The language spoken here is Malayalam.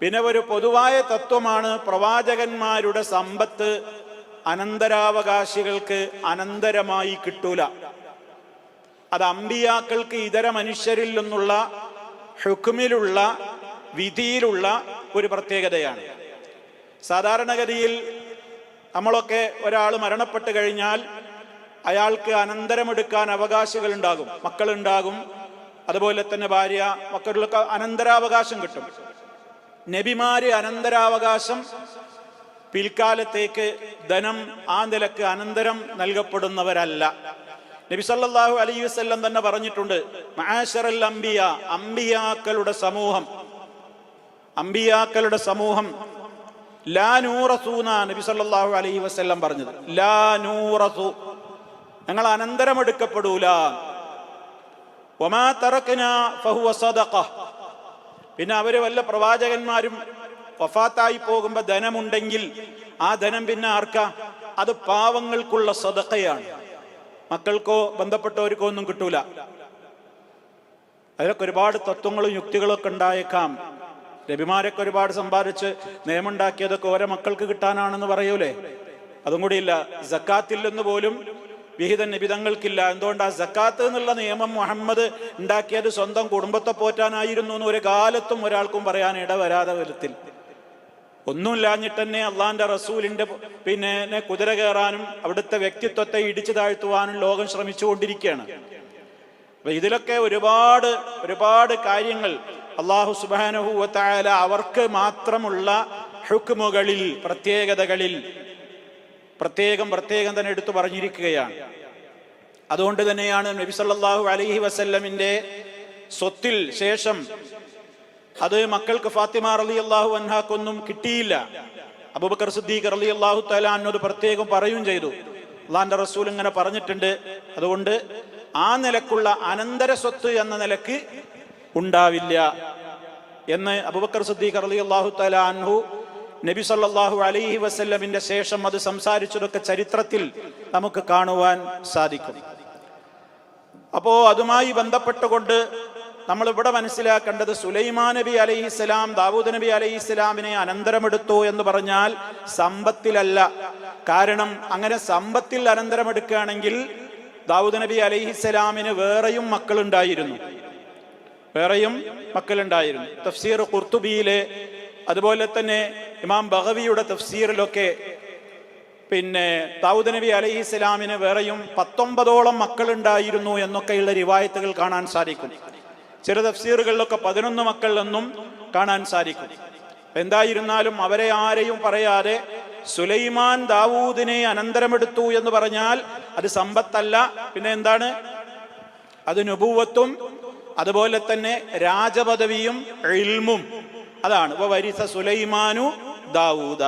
പിന്നെ ഒരു പൊതുവായ തത്വമാണ് പ്രവാചകന്മാരുടെ സമ്പത്ത് അനന്തരാവകാശികൾക്ക് അനന്തരമായി കിട്ടൂല. അത് അമ്പിയാക്കൾക്ക് ഇതര മനുഷ്യരിൽ നിന്നുള്ള ഹുക്കുമിലുള്ള വിധിയിലുള്ള ഒരു പ്രത്യേകതയാണ്. സാധാരണഗതിയിൽ നമ്മളൊക്കെ ഒരാൾ മരണപ്പെട്ട് കഴിഞ്ഞാൽ അയാൾക്ക് അനന്തരമെടുക്കാൻ അവകാശികൾ ഉണ്ടാകും മക്കളുണ്ടാകും. അതുപോലെ തന്നെ ഭാര്യ മക്കളുടെ അനന്തരാവകാശം കിട്ടും. നബിമാര് അനന്തരാവകാശം പിൽക്കാലത്തേക്ക് ധനം ആ നിലയ്ക്ക് അനന്തരം നൽകപ്പെടുന്നവരല്ല. നബി സല്ലല്ലാഹു അലൈഹി വസല്ലം തന്നെ പറഞ്ഞിട്ടുണ്ട് മഹാശറൽ അംബിയ അംബിയാക്കളുടെ സമൂഹം അംബിയാക്കളുടെ സമൂഹം. ലാ നൂറസൂന നബി സല്ലല്ലാഹു അലൈഹി വസല്ലം പറഞ്ഞത്. ലാ നൂറസു ഞങ്ങൾ അനന്തരമെടുക്കപ്പെടൂല. ഒമാ തറക്കന ഫഹുവ സദഖ. പിന്നെ അവർ വല്ല പ്രവാചകന്മാരും വഫാത്തായി പോകുമ്പോ ധനമുണ്ടെങ്കിൽ ആ ധനം പിന്നെ ആർക്കാ? അത് പാവങ്ങൾക്കുള്ള സദക്കയാണ് മക്കൾക്കോ ബന്ധപ്പെട്ടവർക്കോ ഒന്നും കിട്ടൂല. അതിലൊക്കെ ഒരുപാട് തത്വങ്ങളും യുക്തികളും ഒക്കെ ഉണ്ടായേക്കാം. രവിമാരൊക്കെ ഒരുപാട് സമ്പാദിച്ച് നിയമമുണ്ടാക്കിയതൊക്കെ ഓരോ മക്കൾക്ക് കിട്ടാനാണെന്ന് പറയൂലേ? അതും കൂടിയില്ല. ജക്കാത്തിൽ നിന്ന് പോലും വിഹിത നിബിതങ്ങൾക്കില്ല എന്തുകൊണ്ട് ആ ജക്കാത്ത് എന്നുള്ള നിയമം മുഹമ്മദ് ഉണ്ടാക്കിയത് സ്വന്തം കുടുംബത്തെ പോറ്റാനായിരുന്നു എന്ന് ഒരു കാലത്തും ഒരാൾക്കും പറയാൻ ഇടവരാതെ വിധത്തിൽ ഒന്നുമില്ലാഞ്ഞിട്ട് തന്നെ അള്ളാന്റെ റസൂലിന്റെ പിന്നെ കുതിര കയറാനും അവിടുത്തെ വ്യക്തിത്വത്തെ ഇടിച്ചു താഴ്ത്തുവാനും ലോകം ശ്രമിച്ചുകൊണ്ടിരിക്കുകയാണ്. അപ്പൊ ഇതിലൊക്കെ ഒരുപാട് ഒരുപാട് കാര്യങ്ങൾ അള്ളാഹു സുബാനഹുവത്തായാല അവർക്ക് മാത്രമുള്ള ഹുക്കുമുകളിൽ പ്രത്യേകതകളിൽ പ്രത്യേകം പ്രത്യേകം തന്നെ എടുത്തു പറഞ്ഞിരിക്കുകയാണ്. അതുകൊണ്ട് തന്നെയാണ് നബി സല്ലല്ലാഹു അലഹി വസല്ലമിന്റെ സ്വത്തിൽ ശേഷം അത് മക്കൾക്ക് ഫാത്തിമ റലി അള്ളാഹു അൻഹാക്കൊന്നും കിട്ടിയില്ല. അബൂബക്കർ സിദ്ദീഖ് റലി അള്ളാഹു തലാനോട് പ്രത്യേകം പറയുകയും ചെയ്തു. അള്ളാന്റെ റസൂൽ ഇങ്ങനെ പറഞ്ഞിട്ടുണ്ട്. അതുകൊണ്ട് ആ നിലക്കുള്ള അനന്തര സ്വത്ത് എന്ന നിലയ്ക്ക് ഉണ്ടാവില്ല എന്ന് അബുബക്കർ സിദ്ദീഖ് റലി അള്ളാഹു തലാൻഹു നബി സല്ലാഹു അലൈഹി വസ്ല്ലമിന്റെ ശേഷം അത് സംസാരിച്ചതൊക്കെ ചരിത്രത്തിൽ നമുക്ക് കാണുവാൻ സാധിക്കും. അപ്പോ അതുമായി ബന്ധപ്പെട്ടുകൊണ്ട് നമ്മൾ ഇവിടെ മനസ്സിലാക്കേണ്ടത് സുലൈമാ നബി അലൈഹി സ്വലാം ദാവൂദ് നബി അലൈഹി സ്വലാമിനെ അനന്തരമെടുത്തു എന്ന് പറഞ്ഞാൽ സമ്പത്തിലല്ല. കാരണം അങ്ങനെ സമ്പത്തിൽ അനന്തരമെടുക്കുകയാണെങ്കിൽ ദാവൂദ് നബി അലൈഹി സ്വലാമിന് വേറെയും മക്കളുണ്ടായിരുന്നു. വേറെയും മക്കളുണ്ടായിരുന്നു. തഫ്സീർ കുർത്തുബിയിലെ അതുപോലെ തന്നെ ഇമാം ബഹവിയുടെ തഫ്സീറിലൊക്കെ പിന്നെ ദാവൂദ് നബി അലൈഹി ഇസ്ലാമിന് വേറെയും പത്തൊമ്പതോളം മക്കളുണ്ടായിരുന്നു എന്നൊക്കെയുള്ള റിവായത്തുകൾ കാണാൻ സാധിക്കും. ചില തഫ്സീറുകളിലൊക്കെ പതിനൊന്ന് മക്കൾ എന്നും കാണാൻ സാധിക്കും. എന്തായിരുന്നാലും അവരെ ആരെയും പറയാതെ സുലൈമാൻ ദാവൂദിനെ അനന്തരമെടുത്തു എന്ന് പറഞ്ഞാൽ അത് സമ്പത്തല്ല. പിന്നെ എന്താണ്? അത് നുപൂവത്തും അതുപോലെ തന്നെ രാജപദവിയും ഇൽമും അതാണ്. വരിസ സുലൈമാനു ദാവൂദ.